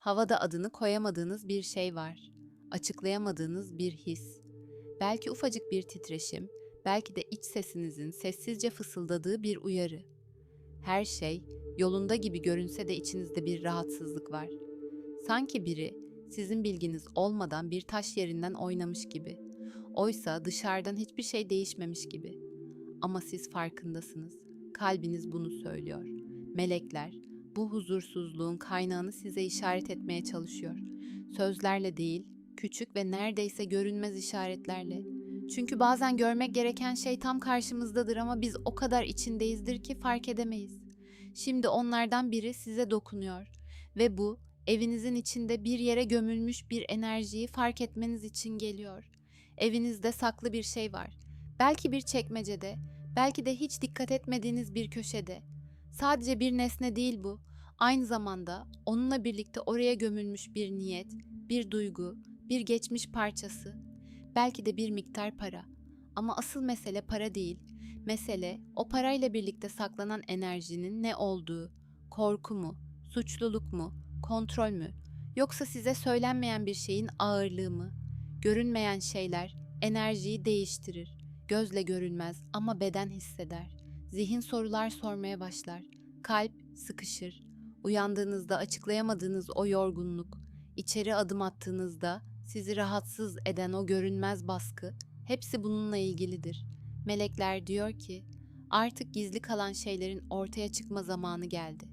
Havada adını koyamadığınız bir şey var. Açıklayamadığınız bir his. Belki ufacık bir titreşim, belki de iç sesinizin sessizce fısıldadığı bir uyarı. Her şey yolunda gibi görünse de içinizde bir rahatsızlık var. Sanki biri sizin bilginiz olmadan bir taş yerinden oynamış gibi. Oysa dışarıdan hiçbir şey değişmemiş gibi. Ama siz farkındasınız. Kalbiniz bunu söylüyor. Melekler bu huzursuzluğun kaynağını size işaret etmeye çalışıyor. Sözlerle değil, küçük ve neredeyse görünmez işaretlerle. Çünkü bazen görmek gereken şey tam karşımızdadır ama biz o kadar içindeyizdir ki fark edemeyiz. Şimdi onlardan biri size dokunuyor ve bu evinizin içinde bir yere gömülmüş bir enerjiyi fark etmeniz için geliyor. Evinizde saklı bir şey var. Belki bir çekmecede, belki de hiç dikkat etmediğiniz bir köşede. Sadece bir nesne değil bu. Aynı zamanda onunla birlikte oraya gömülmüş bir niyet, bir duygu, bir geçmiş parçası. Belki de bir miktar para. Ama asıl mesele para değil. Mesele o parayla birlikte saklanan enerjinin ne olduğu. Korku mu, suçluluk mu, kontrol mü? Yoksa size söylenmeyen bir şeyin ağırlığı mı? Görünmeyen şeyler enerjiyi değiştirir. Gözle görülmez ama beden hisseder. Zihin sorular sormaya başlar. Kalp sıkışır. Uyandığınızda açıklayamadığınız o yorgunluk, içeri adım attığınızda sizi rahatsız eden o görünmez baskı, hepsi bununla ilgilidir. Melekler diyor ki, artık gizli kalan şeylerin ortaya çıkma zamanı geldi.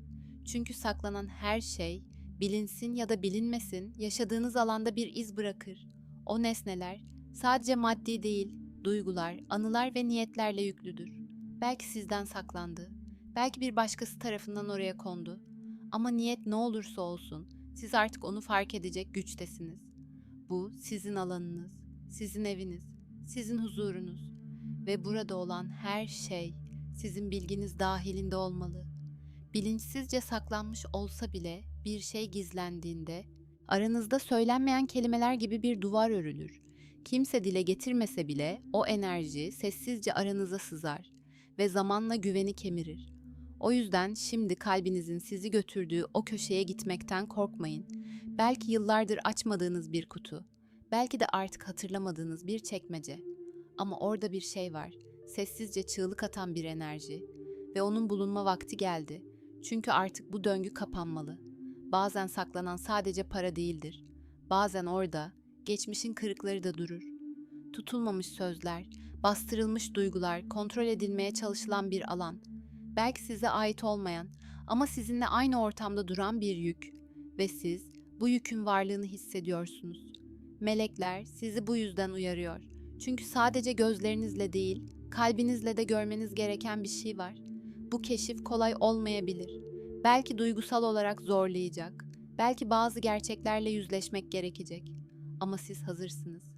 Çünkü saklanan her şey, bilinsin ya da bilinmesin, yaşadığınız alanda bir iz bırakır. O nesneler sadece maddi değil, duygular, anılar ve niyetlerle yüklüdür. Belki sizden saklandı, belki bir başkası tarafından oraya kondu. Ama niyet ne olursa olsun, siz artık onu fark edecek güçtesiniz. Bu sizin alanınız, sizin eviniz, sizin huzurunuz ve burada olan her şey sizin bilginiz dahilinde olmalı. Bilinçsizce saklanmış olsa bile bir şey gizlendiğinde aranızda söylenmeyen kelimeler gibi bir duvar örülür. Kimse dile getirmese bile o enerji sessizce aranıza sızar ve zamanla güveni kemirir. O yüzden şimdi kalbinizin sizi götürdüğü o köşeye gitmekten korkmayın. Belki yıllardır açmadığınız bir kutu, belki de artık hatırlamadığınız bir çekmece. Ama orada bir şey var. Sessizce çığlık atan bir enerji ve onun bulunma vakti geldi. Çünkü artık bu döngü kapanmalı. Bazen saklanan sadece para değildir. Bazen orada geçmişin kırıkları da durur. Tutulmamış sözler, bastırılmış duygular, kontrol edilmeye çalışılan bir alan. Belki size ait olmayan ama sizinle aynı ortamda duran bir yük ve siz bu yükün varlığını hissediyorsunuz. Melekler sizi bu yüzden uyarıyor. Çünkü sadece gözlerinizle değil, kalbinizle de görmeniz gereken bir şey var. Bu keşif kolay olmayabilir. Belki duygusal olarak zorlayacak. Belki bazı gerçeklerle yüzleşmek gerekecek. Ama siz hazırsınız.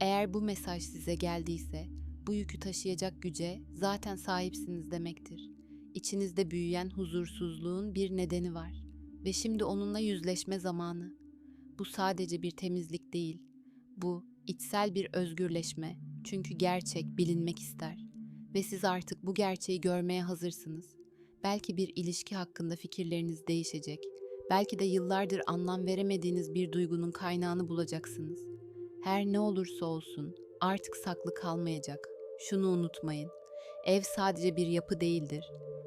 Eğer bu mesaj size geldiyse, bu yükü taşıyacak güce zaten sahipsiniz demektir. İçinizde büyüyen huzursuzluğun bir nedeni var ve şimdi onunla yüzleşme zamanı. Bu sadece bir temizlik değil. Bu içsel bir özgürleşme. Çünkü gerçek bilinmek ister ve siz artık bu gerçeği görmeye hazırsınız. Belki bir ilişki hakkında fikirleriniz değişecek. Belki de yıllardır anlam veremediğiniz bir duygunun kaynağını bulacaksınız. Her ne olursa olsun artık saklı kalmayacak. Şunu unutmayın. Ev sadece bir yapı değildir.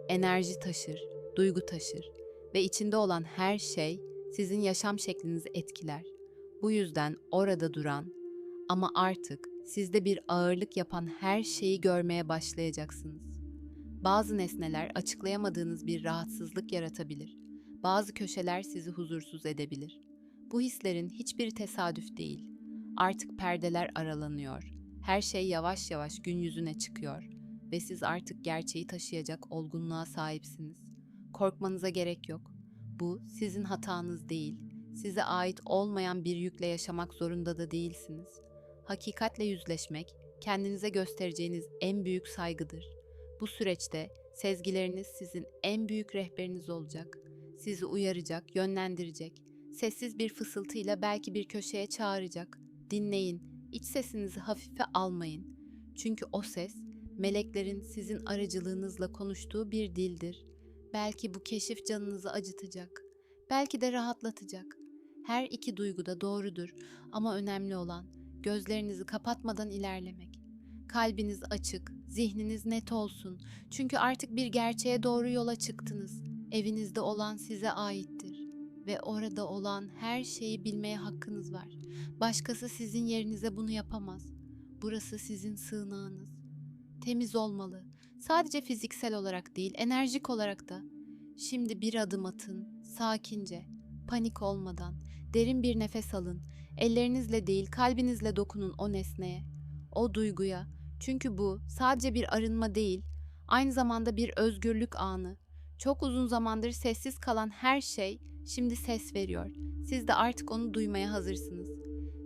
Enerji taşır, duygu taşır ve içinde olan her şey sizin yaşam şeklinizi etkiler. Bu yüzden orada duran ama artık sizde bir ağırlık yapan her şeyi görmeye başlayacaksınız. Bazı nesneler açıklayamadığınız bir rahatsızlık yaratabilir. Bazı köşeler sizi huzursuz edebilir. Bu hislerin hiçbiri tesadüf değil. Artık perdeler aralanıyor. Her şey yavaş yavaş gün yüzüne çıkıyor ve siz artık gerçeği taşıyacak olgunluğa sahipsiniz. Korkmanıza gerek yok. Bu sizin hatanız değil. Size ait olmayan bir yükle yaşamak zorunda da değilsiniz. Hakikatle yüzleşmek kendinize göstereceğiniz en büyük saygıdır. Bu süreçte sezgileriniz sizin en büyük rehberiniz olacak. Sizi uyaracak, yönlendirecek. Sessiz bir fısıltıyla belki bir köşeye çağıracak. Dinleyin, iç sesinizi hafife almayın. Çünkü o ses meleklerin sizin aracılığınızla konuştuğu bir dildir. Belki bu keşif canınızı acıtacak. Belki de rahatlatacak. Her iki duygu da doğrudur ama önemli olan gözlerinizi kapatmadan ilerlemek. Kalbiniz açık, zihniniz net olsun. Çünkü artık bir gerçeğe doğru yola çıktınız. Evinizde olan size aittir ve orada olan her şeyi bilmeye hakkınız var. Başkası sizin yerinize bunu yapamaz. Burası sizin sığınağınız. Temiz olmalı. Sadece fiziksel olarak değil, enerjik olarak da. Şimdi bir adım atın, sakince, panik olmadan, derin bir nefes alın. Ellerinizle değil, kalbinizle dokunun o nesneye, o duyguya. Çünkü bu sadece bir arınma değil, aynı zamanda bir özgürlük anı. Çok uzun zamandır sessiz kalan her şey şimdi ses veriyor. Siz de artık onu duymaya hazırsınız.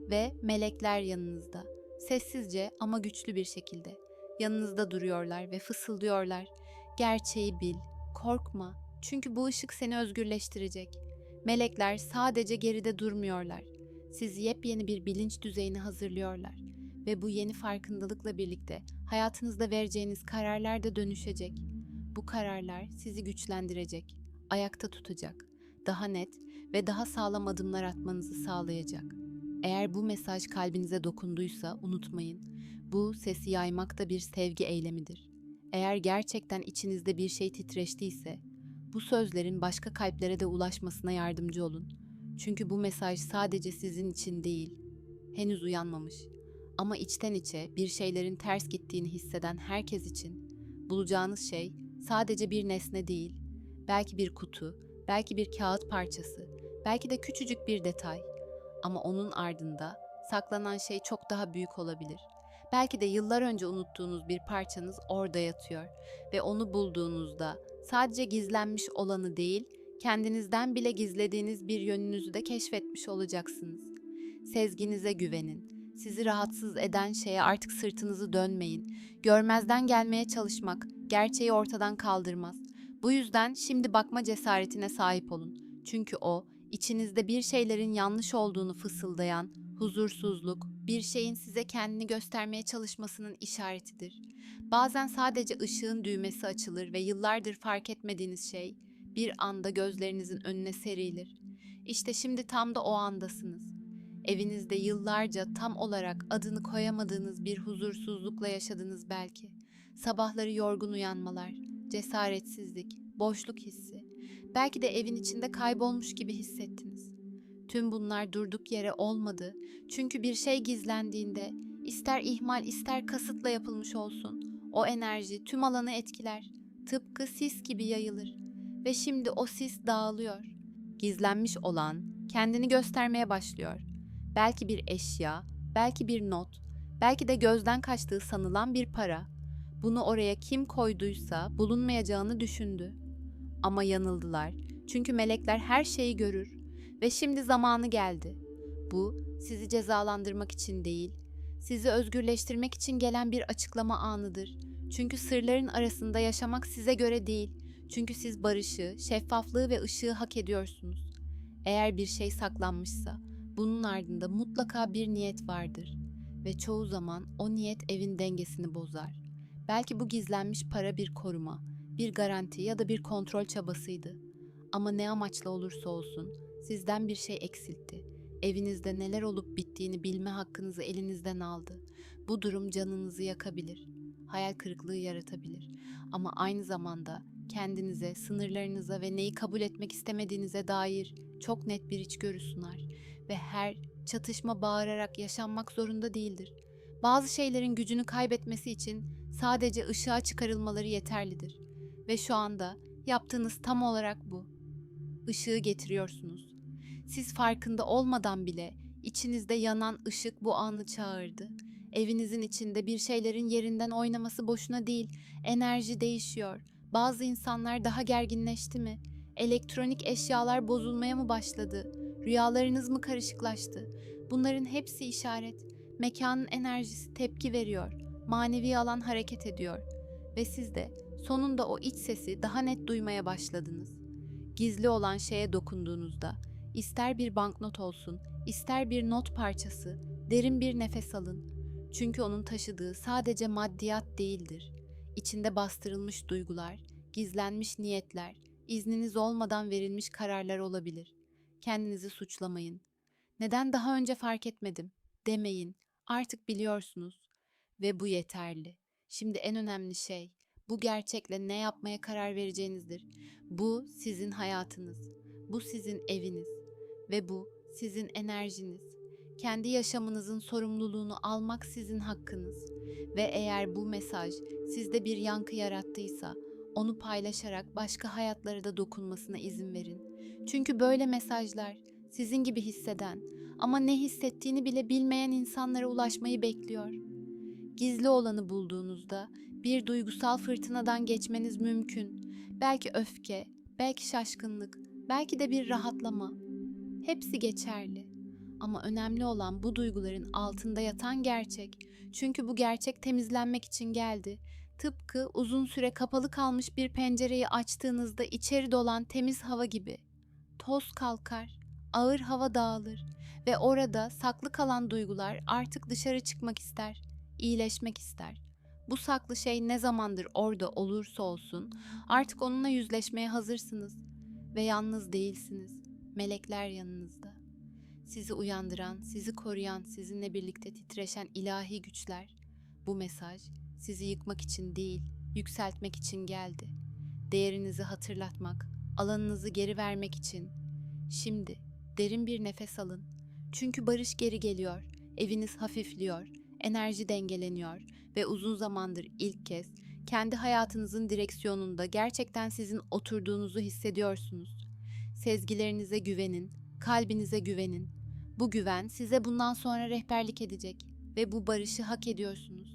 Ve melekler yanınızda. Sessizce ama güçlü bir şekilde. Yanınızda duruyorlar ve fısıldıyorlar. Gerçeği bil, korkma. Çünkü bu ışık seni özgürleştirecek. Melekler sadece geride durmuyorlar. Sizi yepyeni bir bilinç düzeyine hazırlıyorlar. Ve bu yeni farkındalıkla birlikte hayatınızda vereceğiniz kararlar da dönüşecek. Bu kararlar sizi güçlendirecek, ayakta tutacak, daha net ve daha sağlam adımlar atmanızı sağlayacak. Eğer bu mesaj kalbinize dokunduysa unutmayın. Bu sesi yaymak da bir sevgi eylemidir. Eğer gerçekten içinizde bir şey titreştiyse, bu sözlerin başka kalplere de ulaşmasına yardımcı olun. Çünkü bu mesaj sadece sizin için değil, henüz uyanmamış ama içten içe bir şeylerin ters gittiğini hisseden herkes için bulacağınız şey sadece bir nesne değil, belki bir kutu, belki bir kağıt parçası, belki de küçücük bir detay. Ama onun ardında saklanan şey çok daha büyük olabilir. Belki de yıllar önce unuttuğunuz bir parçanız orada yatıyor ve onu bulduğunuzda sadece gizlenmiş olanı değil, kendinizden bile gizlediğiniz bir yönünüzü de keşfetmiş olacaksınız. Sezginize güvenin. Sizi rahatsız eden şeye artık sırtınızı dönmeyin. Görmezden gelmeye çalışmak gerçeği ortadan kaldırmaz. Bu yüzden şimdi bakma cesaretine sahip olun. Çünkü o içinizde bir şeylerin yanlış olduğunu fısıldayan huzursuzluk, bir şeyin size kendini göstermeye çalışmasının işaretidir. Bazen sadece ışığın düğmesi açılır ve yıllardır fark etmediğiniz şey bir anda gözlerinizin önüne serilir. İşte şimdi tam da o andasınız. Evinizde yıllarca tam olarak adını koyamadığınız bir huzursuzlukla yaşadınız belki. Sabahları yorgun uyanmalar, cesaretsizlik, boşluk hissi. Belki de evin içinde kaybolmuş gibi hissettiniz. Tüm bunlar durduk yere olmadı. Çünkü bir şey gizlendiğinde ister ihmal ister kasıtla yapılmış olsun o enerji tüm alanı etkiler. Tıpkı sis gibi yayılır ve şimdi o sis dağılıyor. Gizlenmiş olan kendini göstermeye başlıyor. Belki bir eşya, belki bir not, belki de gözden kaçtığı sanılan bir para. Bunu oraya kim koyduysa bulunmayacağını düşündü. Ama yanıldılar. Çünkü melekler her şeyi görür ve şimdi zamanı geldi. Bu sizi cezalandırmak için değil, sizi özgürleştirmek için gelen bir açıklama anıdır. Çünkü sırların arasında yaşamak size göre değil. Çünkü siz barışı, şeffaflığı ve ışığı hak ediyorsunuz. Eğer bir şey saklanmışsa, bunun ardında mutlaka bir niyet vardır ve çoğu zaman o niyet evin dengesini bozar. Belki bu gizlenmiş para bir koruma, bir garanti ya da bir kontrol çabasıydı. Ama ne amaçla olursa olsun sizden bir şey eksiltti. Evinizde neler olup bittiğini bilme hakkınızı elinizden aldı. Bu durum canınızı yakabilir, hayal kırıklığı yaratabilir. Ama aynı zamanda kendinize, sınırlarınıza ve neyi kabul etmek istemediğinize dair çok net bir içgörü sunar ve her çatışma bağırarak yaşanmak zorunda değildir. Bazı şeylerin gücünü kaybetmesi için sadece ışığa çıkarılmaları yeterlidir. Ve şu anda yaptığınız tam olarak bu. Işığı getiriyorsunuz. Siz farkında olmadan bile içinizde yanan ışık bu anı çağırdı. Evinizin içinde bir şeylerin yerinden oynaması boşuna değil, enerji değişiyor. Bazı insanlar daha gerginleşti mi? Elektronik eşyalar bozulmaya mı başladı? Rüyalarınız mı karışıklaştı? Bunların hepsi işaret. Mekanın enerjisi tepki veriyor. Manevi alan hareket ediyor. Ve siz de sonunda o iç sesi daha net duymaya başladınız. Gizli olan şeye dokunduğunuzda, ister bir banknot olsun, ister bir not parçası, derin bir nefes alın. Çünkü onun taşıdığı sadece maddiyat değildir. İçinde bastırılmış duygular, gizlenmiş niyetler, izniniz olmadan verilmiş kararlar olabilir. Kendinizi suçlamayın. Neden daha önce fark etmedim? Demeyin. Artık biliyorsunuz ve bu yeterli. Şimdi en önemli şey bu gerçekle ne yapmaya karar vereceğinizdir. Bu sizin hayatınız. Bu sizin eviniz ve bu sizin enerjiniz. Kendi yaşamınızın sorumluluğunu almak sizin hakkınız. Ve eğer bu mesaj sizde bir yankı yarattıysa onu paylaşarak başka hayatlara da dokunmasına izin verin. Çünkü böyle mesajlar sizin gibi hisseden ama ne hissettiğini bile bilmeyen insanlara ulaşmayı bekliyor. Gizli olanı bulduğunuzda bir duygusal fırtınadan geçmeniz mümkün. Belki öfke, belki şaşkınlık, belki de bir rahatlama. Hepsi geçerli. Ama önemli olan bu duyguların altında yatan gerçek. Çünkü bu gerçek temizlenmek için geldi. Tıpkı uzun süre kapalı kalmış bir pencereyi açtığınızda içeri dolan temiz hava gibi. Toz kalkar, ağır hava dağılır ve orada saklı kalan duygular artık dışarı çıkmak ister, iyileşmek ister. Bu saklı şey ne zamandır orada olursa olsun artık onunla yüzleşmeye hazırsınız ve yalnız değilsiniz. Melekler yanınızda. Sizi uyandıran, sizi koruyan, sizinle birlikte titreşen ilahi güçler. Bu mesaj sizi yıkmak için değil, yükseltmek için geldi. Değerinizi hatırlatmak, alanınızı geri vermek için. Şimdi derin bir nefes alın. Çünkü barış geri geliyor. Eviniz hafifliyor, enerji dengeleniyor ve uzun zamandır ilk kez kendi hayatınızın direksiyonunda gerçekten sizin oturduğunuzu hissediyorsunuz. Sezgilerinize güvenin, kalbinize güvenin. Bu güven size bundan sonra rehberlik edecek ve bu barışı hak ediyorsunuz.